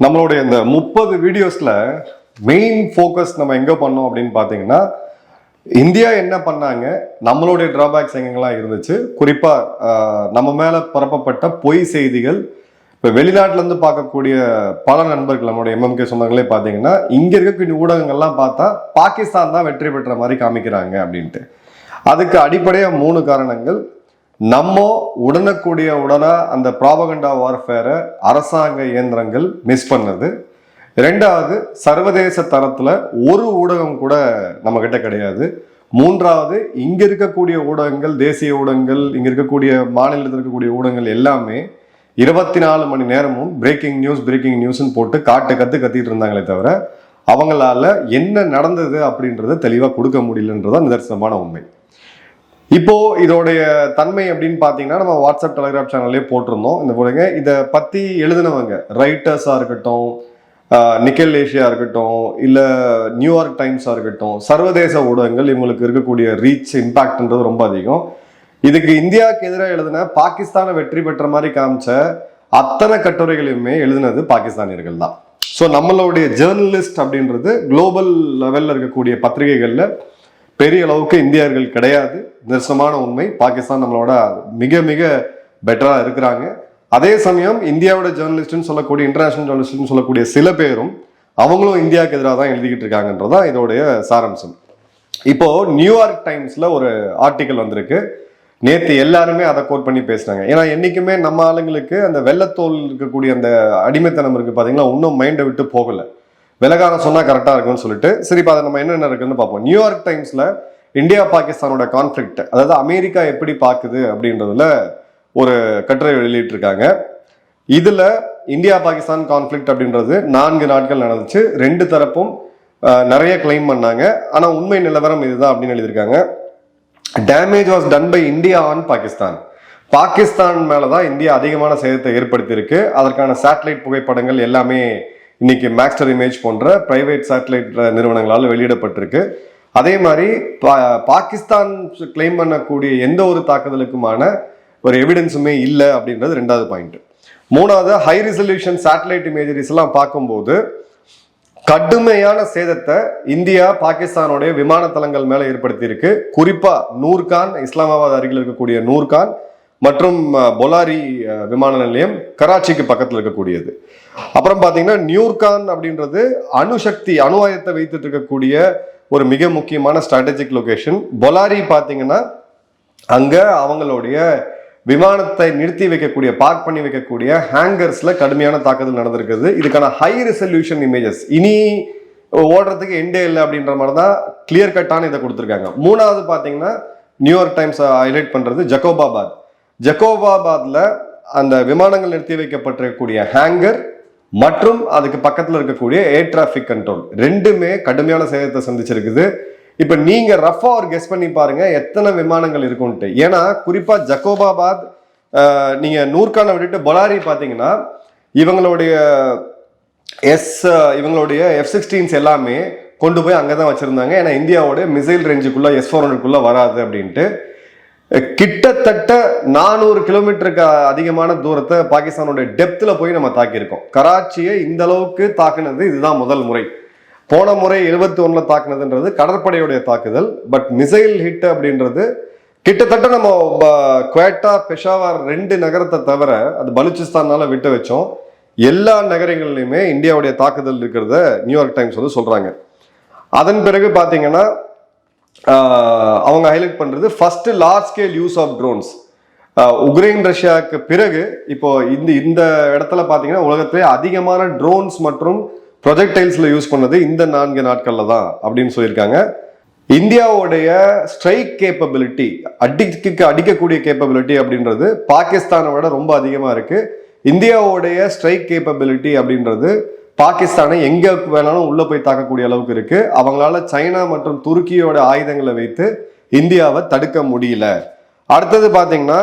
நம்மளுடைய இந்த முப்பது வீடியோஸில் மெயின் ஃபோக்கஸ் நம்ம எங்கே பண்ணோம் அப்படின்னு பார்த்தீங்கன்னா இந்தியா என்ன பண்ணாங்க? நம்மளுடைய டிராபேக்ஸ் எங்கெங்கெல்லாம் இருந்துச்சு? குறிப்பாக நம்ம மேலே பரப்பப்பட்ட பொய் செய்திகள் இப்போ வெளிநாட்டிலேருந்து பார்க்கக்கூடிய பல நண்பர்கள் நம்மளுடைய எம்எம்கே சொந்தங்களே பார்த்தீங்கன்னா இங்கே இருக்கக்கூடிய ஊடகங்கள்லாம் பார்த்தா பாகிஸ்தான் தான் வெற்றி பெற்ற மாதிரி காமிக்கிறாங்க அப்படின்ட்டு. அதுக்கு அடிப்படையாக மூணு காரணங்கள். நம்ம உடனக்கூடிய உடனே அந்த ப்ராபகண்டா வார்ஃபேரை அரசாங்க இயந்திரங்கள் மிஸ் பண்ணது. ரெண்டாவது சர்வதேச தரத்தில் ஒரு ஊடகம் கூட நம்ம கிட்ட கிடையாது. மூன்றாவது இங்கே இருக்கக்கூடிய ஊடகங்கள் தேசிய ஊடகங்கள் இங்கே இருக்கக்கூடிய மாநிலத்தில் இருக்கக்கூடிய ஊடகங்கள் எல்லாமே இருபத்தி நாலு மணி நேரமும் பிரேக்கிங் நியூஸ் பிரேக்கிங் நியூஸ்னு போட்டு காட்டு கத்து கத்திட்டு இருந்தாங்களே தவிர அவங்களால என்ன நடந்தது அப்படின்றத தெளிவாக கொடுக்க முடியலன்றதான் நிதர்சனமான உண்மை. இப்போ இதோடைய தன்மை அப்படின்னு பார்த்தீங்கன்னா நம்ம வாட்ஸ்அப் டெலிகிராம் சேனல்லே போட்டிருந்தோம். இந்த போடுங்க. இதை பத்தி எழுதினவங்க ரைட்டர்ஸா இருக்கட்டும் நிக்கல் ஏஷியா இருக்கட்டும் இல்ல நியூயார்க் டைம்ஸா இருக்கட்டும் சர்வதேச ஊடகங்கள் இவங்களுக்கு இருக்கக்கூடிய ரீச் இம்பாக்ட்ன்றது ரொம்ப அதிகம். இதுக்கு இந்தியாவுக்கு எதிராக எழுதின பாகிஸ்தானை வெற்றி பெற்ற மாதிரி காமிச்ச அத்தனை கட்டுரைகளையுமே எழுதினது பாகிஸ்தானியர்கள் தான். ஸோ நம்மளுடைய ஜேர்னலிஸ்ட் அப்படின்றது குளோபல் லெவலில் இருக்கக்கூடிய பத்திரிகைகளில் பெரிய அளவுக்கு இந்தியர்கள் கிடையாது. நிதர்சனமான உண்மை. பாகிஸ்தான் நம்மளோட மிக மிக பெட்டராக இருக்கிறாங்க. அதே சமயம் இந்தியாவோட ஜேர்னலிஸ்ட்னு சொல்லக்கூடிய இன்டர்நேஷனல் ஜேர்னலிஸ்ட்னு சொல்லக்கூடிய சில பேரும் அவங்களும் இந்தியாவுக்கு எதிராக தான் எழுதிக்கிட்டு இருக்காங்கன்றதான் இதோடைய சாராம்சம். இப்போ நியூயார்க் டைம்ஸ்ல ஒரு ஆர்டிக்கல் வந்திருக்கு. நேற்று எல்லாருமே அதை கோட் பண்ணி பேசுனாங்க. ஏன்னா என்றைக்குமே நம்ம ஆளுங்களுக்கு அந்த வெள்ளத்தோல் இருக்கக்கூடிய அந்த அடிமைத்தனம் இருக்கு பார்த்தீங்களா இன்னும் மைண்டை விட்டு போகலை. விலகாரம் சொன்னால் கரெக்டாக இருக்கும்னு சொல்லிட்டு. சரி இப்போ அதை நம்ம என்னென்ன இருக்குன்னு பார்ப்போம். நியூயார்க் டைம்ஸில் இந்தியா பாகிஸ்தானோட கான்ஃப்ளிக்ட் அதாவது அமெரிக்கா எப்படி பார்க்குது அப்படின்றதுல ஒரு கட்டுரை வெளியிட்டிருக்காங்க. இதில் இந்தியா பாகிஸ்தான் கான்ஃப்ளிக்ட் அப்படின்றது நான்கு நாட்கள் நடந்துச்சு. ரெண்டு தரப்பும் நிறைய கிளைம் பண்ணாங்க. ஆனால் உண்மை நிலவரம் இதுதான் அப்படின்னு எழுதியிருக்காங்க. Damage was done by India on Pakistan Pakistan மேலே தான் இந்தியா அதிகமான சேதத்தை ஏற்படுத்தியிருக்கு. அதற்கான சேட்டலைட் புகைப்படங்கள் எல்லாமே இன்னைக்கு மேக்ஸ்டர் இமேஜ் போன்ற பிரைவேட் சேட்டலைட் நிறுவனங்களால் வெளியிடப்பட்டிருக்கு. அதே மாதிரி பா- பாகிஸ்தான் கிளைம் பண்ணக்கூடிய எந்த ஒரு தாக்குதலுக்குமான ஒரு எவிடன்ஸுமே இல்லை அப்படின்றது ரெண்டாவது பாயிண்ட் மூணாவது ஹை ரிசல்யூஷன் சேட்டலைட் இமேஜரிஸ் எல்லாம் பார்க்கும்போது கடுமையான சேதத்தை இந்தியா பாகிஸ்தானுடைய விமான தளங்கள் மேலே ஏற்படுத்தியிருக்கு. குறிப்பா நூர்கான் இஸ்லாமாபாத் அருகில் இருக்கக்கூடிய நூர்கான் மற்றும் பொலாரி விமான நிலையம் கராச்சிக்கு பக்கத்தில் இருக்கக்கூடியது. அப்புறம் பார்த்தீங்கன்னா நியூர்கான் அப்படின்றது அணுசக்தி அணு ஆயுதத்தை வைத்துட்டு இருக்கக்கூடிய ஒரு மிக முக்கியமான ஸ்ட்ராட்டஜிக் லொகேஷன் பொலாரி பார்த்தீங்கன்னா அங்கே அவங்களுடைய விமானத்தை நிறுத்தி வைக்கக்கூடிய பார்க் பண்ணி வைக்கக்கூடிய ஹேங்கர்ஸில் கடுமையான தாக்குதல் நடந்திருக்குது. இதுக்கான ஹை ரிசல்யூஷன் இமேஜஸ் இனி ஓடுறதுக்கு எண்டே இல்லை அப்படின்ற மாதிரி தான் கிளியர் கட்டான இதை கொடுத்துருக்காங்க. மூணாவது பார்த்தீங்கன்னா நியூயார்க் டைம்ஸ் ஹைலைட் பண்ணுறது ஜக்கோபாபாத். ஜக்கோபாபாத்தில் அந்த விமானங்கள் நிறுத்தி வைக்கப்பட்டிருக்கக்கூடிய ஹேங்கர் மற்றும் அதுக்கு பக்கத்தில் இருக்கக்கூடிய ஏர் டிராஃபிக் கண்ட்ரோல் ரெண்டுமே கடுமையான சேதத்தை சந்திச்சிருக்குது. இப்போ நீங்கள் ரஃபாக ஒரு கெஸ் பண்ணி பாருங்க எத்தனை விமானங்கள் இருக்கும்ட்டு ஏன்னா குறிப்பாக ஜக்கோபாபாத் நீங்கள் நூர்கானை விட்டுட்டு பொலாரி பார்த்தீங்கன்னா இவங்களுடைய எஸ் இவங்களுடைய எஃப் சிக்ஸ்டீன்ஸ் எல்லாமே கொண்டு போய் அங்கே தான் வச்சுருந்தாங்க. ஏன்னா இந்தியாவோட மிசைல் ரேஞ்சுக்குள்ளே எஸ் ஃபோர் ஹண்ட்ரட்குள்ளே வராது அப்படின்ட்டு. கிட்டத்தட்ட நானூறு கிலோமீட்டருக்கு அதிகமான தூரத்தை பாகிஸ்தானோட டெப்த்தில் போய் நம்ம தாக்கியிருக்கோம். கராச்சியை இந்த அளவுக்கு தாக்குனது இதுதான் முதல் முறை. போன முறை எழுபத்தி ஒன்றில் தாக்குனதுன்றது கடற்படையுடைய தாக்குதல். பட் மிசைல் ஹிட் அப்படின்றது கிட்டத்தட்ட நம்ம குவேட்டா பெஷாவார் ரெண்டு நகரத்தை தவிர அது பலுச்சிஸ்தானால விட்டு வச்சோம். எல்லா நகரங்கள்லையுமே இந்தியாவுடைய தாக்குதல் இருக்கிறத நியூயார்க் டைம்ஸ் வந்து சொல்கிறாங்க அதன் பிறகு பார்த்தீங்கன்னா அவங்க ஹைலைட் பண்ணுறது first large scale use of drones Ukraine ரஷ்யாவுக்கு பிறகு இப்போ இந்த இந்த இடத்துல பார்த்தீங்கன்னா உலகத்திலே அதிகமான ட்ரோன்ஸ் மற்றும் ப்ரொஜெக்டைல்ஸில் யூஸ் பண்ணது இந்த நான்கு நாட்களில் தான் அப்படின்னு சொல்லியிருக்காங்க. இந்தியாவுடைய ஸ்ட்ரைக் கேப்பபிலிட்டி அடிக்க அடிக்கக்கூடிய கேப்பபிலிட்டி அப்படின்றது பாகிஸ்தானை விட ரொம்ப அதிகமாக இருக்குது இந்தியாவுடைய ஸ்ட்ரைக் கேப்பபிலிட்டி அப்படின்றது பாகிஸ்தானை எங்கே வேணாலும் உள்ளே போய் தாக்கக்கூடிய அளவுக்கு இருக்குது அவங்களால சைனா மற்றும் துருக்கியோட ஆயுதங்களை வைத்து இந்தியாவை தடுக்க முடியல. அடுத்தது பார்த்தீங்கன்னா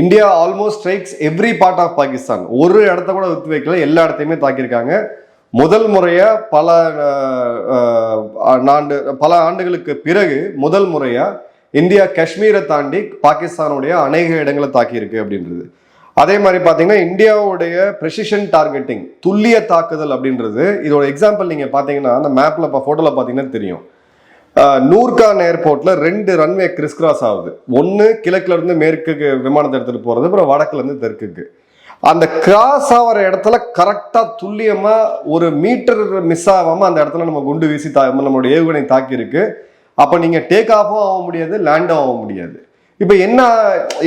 India almost strikes every part of Pakistan ஒரு இடத்த கூட விட்டு வைக்கல எல்லா இடத்தையுமே தாக்கியிருக்காங்க. முதல் முறையாக பல நாண்டு ஆண்டு பல ஆண்டுகளுக்கு பிறகு முதல் முறையாக இந்தியா காஷ்மீரை தாண்டி பாகிஸ்தானுடைய அநேக இடங்களை தாக்கியிருக்கு அப்படின்றது. அதே மாதிரி பார்த்தீங்கன்னா இந்தியாவுடைய ப்ரெசிஷன் டார்கெட்டிங் துல்லிய தாக்குதல் அப்படின்றது இதோட எக்ஸாம்பிள் நீங்கள் பார்த்தீங்கன்னா அந்த மேப்பில் இப்போ ஃபோட்டோவில் பார்த்தீங்கன்னா தெரியும். நூர்கான் ஏர்போர்ட்ல ரெண்டு ரன்வே கிறிஸ் கிராஸ் ஆகுது. ஒன்று கிழக்குல இருந்து மேற்குக்கு விமானத்தை எடுத்துட்டு போறது அப்புறம் வடக்குல இருந்து தெற்குக்கு. அந்த கிராஸ் ஆகிற இடத்துல கரெக்டா துல்லியமா ஒரு மீட்டர் மிஸ் ஆகாம அந்த இடத்துல நம்ம குண்டு வீசி தா நம்மளுடைய ஏவுகணை தாக்கி இருக்கு அப்ப நீங்க டேக் ஆஃபும் ஆக முடியாது லேண்டும் ஆக முடியாது. இப்போ என்ன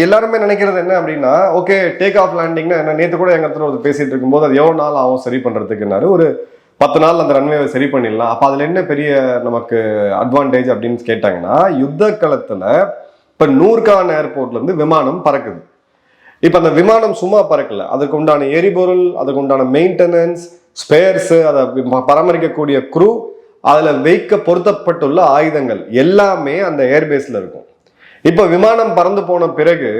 எல்லாருமே நினைக்கிறது என்ன அப்படின்னா ஓகே டேக் ஆஃப் லேண்டிங்னா என்ன நேற்று கூட எங்கள் இடத்துல ஒரு பேசிட்டு இருக்கும்போது அது எவ்வளோ நாள் ஆகும் சரி பண்ணுறதுக்குனாரு ஒரு பத்து நாள் அந்த ரன்வேவை சரி பண்ணிடலாம். அப்போ அதில் என்ன பெரிய நமக்கு அட்வான்டேஜ் அப்படின்னு கேட்டாங்கன்னா யுத்த காலத்தில் இப்போ நூர்கான் ஏர்போர்ட்லேருந்து விமானம் பறக்குது. இப்போ அந்த விமானம் சும்மா பறக்கல. அதுக்கு உண்டான எரிபொருள் அதுக்கு உண்டான மெயின்டெனன்ஸ் ஸ்பேர்ஸு அதை பராமரிக்கக்கூடிய குரூ அதில் வைக்க பொருத்தப்பட்டுள்ள ஆயுதங்கள் எல்லாமே அந்த ஏர்பேஸில் இருக்கும். இப்போ விமானம் பறந்து போன பிறகு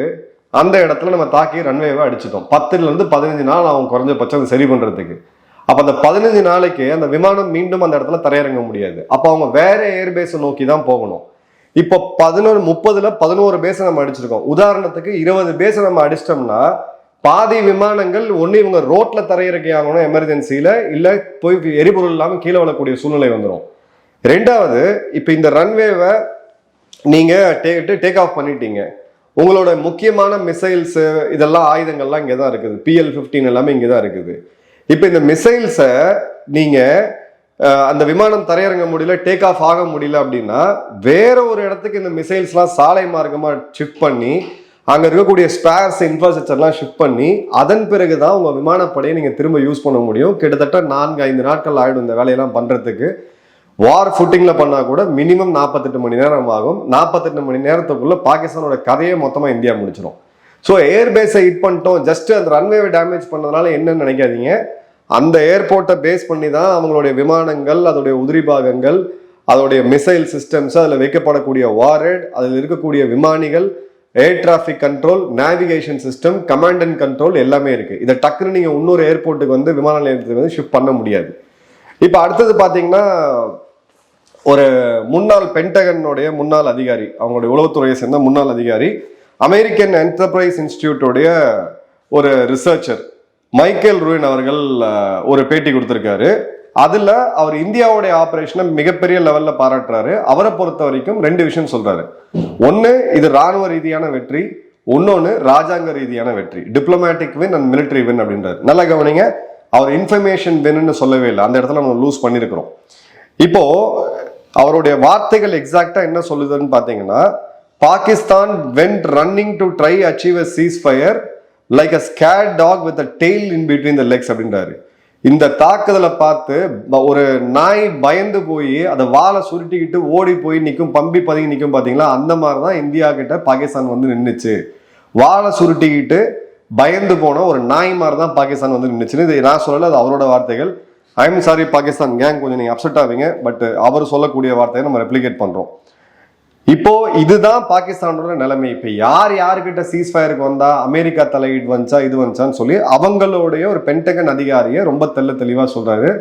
அந்த இடத்துல நம்ம தாக்கி ரன்வேவை அடிச்சிட்டோம். பத்துலேருந்து பதினஞ்சு நாள் அவங்க குறைஞ்சபட்சம் அதை சரி பண்ணுறதுக்கு அப்போ அந்த பதினஞ்சு நாளைக்கு அந்த விமானம் மீண்டும் அந்த இடத்துல தரையிறங்க முடியாது. அப்போ அவங்க வேற ஏர்பேஸை நோக்கி தான் போகணும். இப்போ பதினொரு முப்பதுல பதினோரு பேஸை நம்ம அடிச்சிருக்கோம். உதாரணத்துக்கு இருபது பேஸை நம்ம அடிச்சிட்டோம்னா பாதி விமானங்கள் ஒன்று இவங்க ரோட்ல தரையிறக்கி ஆகணும் எமர்ஜென்சியில இல்லை போய் எரிபொருள் இல்லாமல் கீழே விழக்கூடிய சூழ்நிலை வந்துடும் ரெண்டாவது இப்போ இந்த ரன்வேவை நீங்க டேக் ஆஃப் பண்ணிட்டீங்க. உங்களோட முக்கியமான மிசைல்ஸு இதெல்லாம் ஆயுதங்கள்லாம் இங்கே தான் இருக்குது. பிஎல் ஃபிஃப்டீன் எல்லாமே இங்கே தான் இருக்குது. இப்போ இந்த மிசைல்ஸை நீங்கள் அந்த விமானம் தரையிறங்க முடியல டேக் ஆஃப் ஆக முடியல அப்படின்னா வேற ஒரு இடத்துக்கு இந்த மிசைல்ஸ்லாம் சாலை மார்க்கமாக ஷிஃப்ட் பண்ணி அங்கே இருக்கக்கூடிய ஸ்பேர்ஸ் இன்ஃப்ராஸ்ட்ரக்சர்லாம் ஷிஃப்ட் பண்ணி அதன் பிறகு தான் உங்கள் விமானப்படையை நீங்கள் திரும்ப யூஸ் பண்ண முடியும். கிட்டத்தட்ட நான்கு ஐந்து நாட்கள் ஆகிடும் இந்த வேலையெல்லாம் பண்ணுறதுக்கு வார் ஃபுட்டிங்கில் பண்ணால் கூட மினிமம் நாற்பத்தெட்டு மணி நேரம் ஆகும். நாற்பத்தெட்டு மணி நேரத்துக்குள்ளே பாகிஸ்தானோட கதையை மொத்தமாக இந்தியா முடிச்சிடும் ஸோ ஏர்பேஸை ஹிட் பண்ணிட்டோம். ஜஸ்ட் அந்த ரன்வேவை டேமேஜ் பண்ணதுனால என்னன்னு நினைக்காதீங்க. அந்த ஏர்போர்ட்டை பேஸ் பண்ணி தான் அவங்களுடைய விமானங்கள் அதோடைய உதிரி பாகங்கள் அதோடைய மிசைல் சிஸ்டம்ஸ் அதில் வைக்கப்படக்கூடிய வாரட் அதில் இருக்கக்கூடிய விமானிகள் air traffic control navigation system command and control எல்லாமே இருக்குது இதை டக்குன்னு நீங்கள் இன்னொரு ஏர்போர்ட்டுக்கு வந்து விமான நிலையத்துக்கு வந்து ஷிஃப்ட் பண்ண முடியாது. இப்போ அடுத்தது பார்த்தீங்கன்னா ஒரு முன்னாள் பென்டகனுடைய முன்னாள் அதிகாரி அவங்களுடைய உளவுத்துறையை சேர்ந்த முன்னாள் அதிகாரி அமெரிக்கன் என்டர்பிரைஸ் இன்ஸ்டியூட்டோடைய ஒரு ரிசர்ச்சர் மைக்கேல் ரூயின் அவர்கள் ஒரு பேட்டி கொடுத்துருக்காரு. அதில் அவர் இந்தியாவுடைய ஆப்ரேஷனை மிகப்பெரிய லெவலில் பாராட்டுறாரு. அவரை பொறுத்த வரைக்கும் ரெண்டு விஷயம் சொல்கிறாரு ஒன்று இது ராணுவ ரீதியான வெற்றி. இன்னொன்று ராஜாங்க ரீதியான வெற்றி. Diplomatic win and military win அப்படின்றாரு. நல்லா கவனிங்க. அவர் இன்ஃபர்மேஷன் வின்னு சொல்லவே இல்லை. அந்த இடத்துல நம்ம லூஸ் பண்ணியிருக்கிறோம் இப்போது அவருடைய வார்த்தைகள் எக்ஸாக்டா என்ன சொல்லுதுன்னு பாத்தீங்கன்னா Pakistan went running to try achieve a ceasefire like a scared dog with a tail in between the legs அப்படின்றாரு. இந்த தாக்குதலை பார்த்து ஒரு நாய் பயந்து போய் அதை வாழை சுருட்டிக்கிட்டு ஓடி போய் நிற்கும் பம்பி பதுங்கி நிற்கும் பார்த்தீங்களா அந்த மாதிரி தான் இந்தியா கிட்ட பாகிஸ்தான் வந்து நின்றுச்சு வாழை சுருட்டிக்கிட்டு பயந்து போன ஒரு நாய் மாதிரி தான் பாகிஸ்தான் வந்து நின்றுச்சுன்னு இது நான் சொல்லலை அது அவரோட வார்த்தைகள். ஐம் சாரி பாகிஸ்தான் கேங் கொஞ்சம் நீங்கள் அப்செட் ஆவீங்க? பட் அவர் சொல்லக்கூடிய வார்த்தையை நம்ம ரெப்ளிகேட் பண்ணுறோம் இப்போ இதுதான் பாகிஸ்தானோட நிலைமை. இப்போ யார் யாருக்கிட்ட சீஸ் ஃபயருக்கு வந்தா அமெரிக்கா தலையீடு வந்துச்சா இது வந்துச்சான்னு சொல்லி அவங்களுடைய ஒரு பென்டகன் அதிகாரியை ரொம்ப தெள்ள தெளிவாக சொல்றாரு.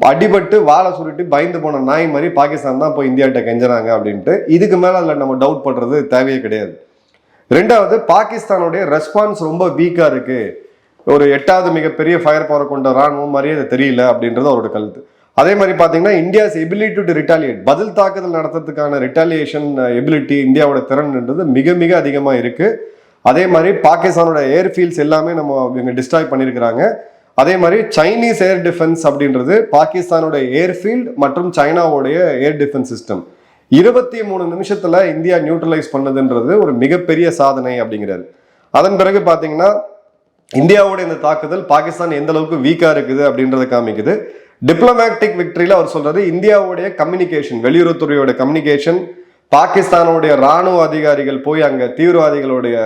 அடிபட்டு வாழை சுருட்டி பயந்து போன நாய் மாதிரி பாகிஸ்தான் தான் இப்போ இந்தியாட்ட கெஞ்சுறாங்க அப்படின்ட்டு. இதுக்கு மேலே அதில் நம்ம டவுட் பண்ணுறது தேவையே கிடையாது. ரெண்டாவது பாகிஸ்தானுடைய ரெஸ்பான்ஸ் ரொம்ப வீக்காக இருக்குது ஒரு எட்டாவது மிகப்பெரிய ஃபயர் பவர் கொண்ட ராணுவம் மாதிரியே அது தெரியல அப்படின்றது அவரோட கருத்து. அதே மாதிரி பார்த்தீங்கன்னா இந்தியாஸ் எபிலிட்டி டு ரிட்டாலியேட் பதில் தாக்குதல் நடத்துறதுக்கான ரிட்டாலியேஷன் எபிலிட்டி இந்தியாவோட திறன்ன்றது மிக மிக அதிகமாக இருக்கு. அதே மாதிரி பாகிஸ்தானோட ஏர்ஃபீல்ட்ஸ் எல்லாமே நம்ம இவங்க டிஸ்ட்ராய் பண்ணியிருக்கிறாங்க அதே மாதிரி சைனீஸ் ஏர் டிஃபென்ஸ் அப்படின்றது பாகிஸ்தானோட ஏர்ஃபீல்ட் மற்றும் சைனாவுடைய ஏர் டிஃபென்ஸ் சிஸ்டம் இருபத்தி மூணு நிமிஷத்துல இந்தியா நியூட்ரலைஸ் பண்ணதுன்றது ஒரு மிகப்பெரிய சாதனை அப்படிங்கிறாரு. அதன் பிறகு பார்த்தீங்கன்னா இந்தியாவோட இந்த தாக்குதல் பாகிஸ்தான் எந்த அளவுக்கு வீக்கா இருக்குது அப்படின்றத காமிக்குது. டிப்ளமேட்டிக் விக்டரியில் அவர் சொல்றது இந்தியாவுடைய கம்யூனிகேஷன் வெளியுறவுத்துறையோட கம்யூனிகேஷன் பாகிஸ்தானுடைய ராணுவ அதிகாரிகள் போய் அங்கே தீவிரவாதிகளுடைய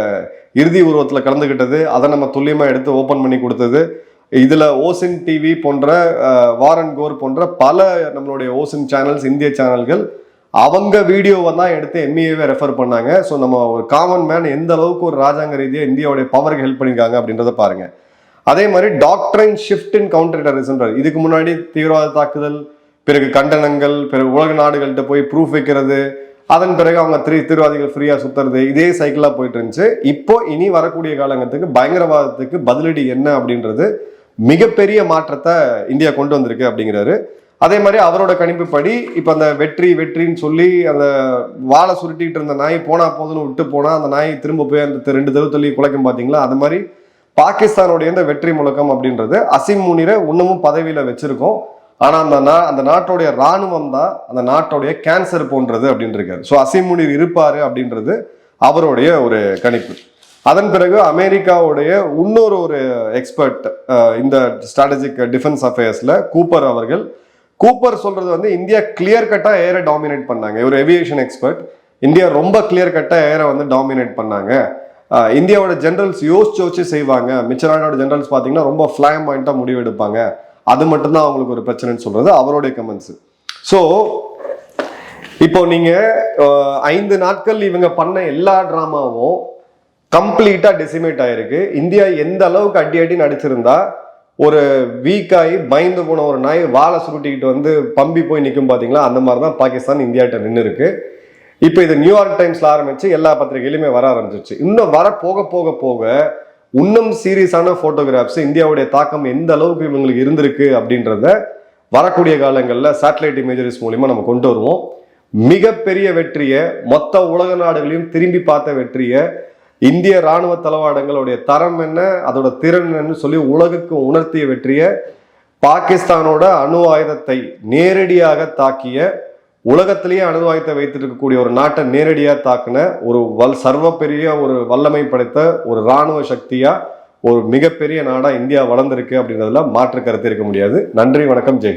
இறுதி உருவத்தில் கலந்துகிட்டது. அதை நம்ம துல்லியமாக எடுத்து ஓப்பன் பண்ணி கொடுத்தது. இதில் ஓசின் டிவி போன்ற வாரன் கோர் போன்ற பல நம்மளுடைய ஓசின் சேனல்ஸ் இந்திய சேனல்கள் அவங்க வீடியோவை தான் எடுத்து எம்இஏவை ரெஃபர் பண்ணாங்க. ஸோ நம்ம ஒரு காமன் மேன் எந்த அளவுக்கு ஒரு ராஜாங்க ரீதியாக இந்தியாவுடைய பவருக்கு ஹெல்ப் பண்ணியிருக்காங்க அப்படின்றத பாருங்க. அதே மாதிரி டாக்டரின் ஷிஃப்ட் இன் கவுண்டர் டெரரிசம்ன்றார் இதுக்கு முன்னாடி தீவிரவாத தாக்குதல் பிறகு கண்டனங்கள் பிறகு உலக நாடுகள்கிட்ட போய் ப்ரூஃப் வைக்கிறது அதன் பிறகு அவங்க திரு தீவிரவாதிகள் ஃப்ரீயாக சுத்துறது இதே சைக்கிளாக போயிட்டு இருந்துச்சு. இப்போ இனி வரக்கூடிய காலங்கத்துக்கு பயங்கரவாதத்துக்கு பதிலடி என்ன அப்படின்றது மிகப்பெரிய மாற்றத்தை இந்தியா கொண்டு வந்திருக்கு அப்படிங்கிறாரு. அதே மாதிரி அவரோட கணிப்புப்படி இப்போ அந்த வெற்றி வெற்றின்னு சொல்லி அந்த வாழை சுருட்டிட்டு இருந்த நாய் போனா போதுன்னு விட்டு போனால் அந்த நாய் திரும்ப போய் அந்த ரெண்டு தெரு தள்ளி குலைக்கும் பார்த்தீங்களா அது மாதிரி பாகிஸ்தானுடைய இந்த வெற்றி முழக்கம் அப்படின்றது அசிம் முனிரை இன்னமும் பதவியில் வச்சிருக்கோம். ஆனால் அந்த நா அந்த நாட்டோடைய ராணுவம் தான் அந்த நாட்டோடைய கேன்சர் போன்றது அப்படின்னு இருக்காரு ஸோ அசிம் முனிர் இருப்பார் அப்படின்றது அவருடைய ஒரு கணிப்பு. அதன் பிறகு அமெரிக்காவுடைய இன்னொரு ஒரு எக்ஸ்பர்ட் இந்த ஸ்ட்ராட்டஜிக் டிஃபென்ஸ் அஃபேர்ஸில் கூப்பர் அவர்கள் கூப்பர் சொல்றது வந்து இந்தியா கிளியர் கட்டா ஏரை டாமினேட் பண்ணாங்க. இவர் ஏவியேஷன் எக்ஸ்பர்ட் இந்தியா ரொம்ப கிளியர் கட்டா ஏரை வந்து டாமினேட் பண்ணாங்க. இந்தியாவோட ஜென்ரல்ஸ் யோசிச்சு யோசிச்சு செய்வாங்க. மிச்ச நாடோட ஜென்ரல்ஸ் பார்த்தீங்கன்னா ரொம்ப ஃபிளாம் பாயிண்டா முடிவு எடுப்பாங்க அது மட்டும்தான் அவங்களுக்கு ஒரு பிரச்சனைன்னு சொல்றது அவருடைய கமெண்ட்ஸ் ஸோ இப்போ நீங்க ஐந்து நாட்கள் இவங்க பண்ண எல்லா டிராமாவும் கம்ப்ளீட்டா டெசிமேட் ஆயிருக்கு. இந்தியா எந்த அளவுக்கு அடி அடி நடிச்சிருந்தா ஒரு வீக்காகி பயந்து போன ஒரு நாய் வாழை சுருட்டிக்கிட்டு வந்து பம்பி போய் நிற்கும் பார்த்தீங்களா அந்த மாதிரி தான் பாகிஸ்தான் இந்தியாட்ட நின்று இருக்கு இப்போ இது நியூயார்க் டைம்ஸில் ஆரம்பிச்சு எல்லா பத்திரிகையிலுமே வர ஆரம்பிச்சிருச்சு. இன்னும் வர போக போக போக இன்னும் சீரியஸான ஃபோட்டோகிராஃப்ஸ் இந்தியாவுடைய தாக்கம் எந்த அளவுக்கு இவங்களுக்கு இருந்திருக்கு அப்படின்றத வரக்கூடிய காலங்களில் சேட்டலைட் இமேஜரிஸ் மூலிமா நம்ம கொண்டு வருவோம். மிகப்பெரிய வெற்றியை மொத்த உலக நாடுகளையும் திரும்பி பார்த்த வெற்றியை இந்திய ராணுவ தளவாடங்களுடைய தரம் என்ன அதோட திறன் என்னன்னு சொல்லி உலகுக்கு உணர்த்திய வெற்றியை பாகிஸ்தானோட அணு ஆயுதத்தை நேரடியாக தாக்கிய உலகத்திலேயே அணு ஆயுதத்தை வைத்திருக்கக்கூடிய ஒரு நாட்டை நேரடியாக தாக்கின ஒரு வல் சர்வ பெரிய ஒரு வல்லமை படைத்த ஒரு ராணுவ சக்தியா ஒரு மிகப்பெரிய நாடா இந்தியா வளர்ந்திருக்கு அப்படின்றதுல மாற்று கருத்து இருக்க முடியாது. நன்றி வணக்கம் ஜெயஹிந்த்.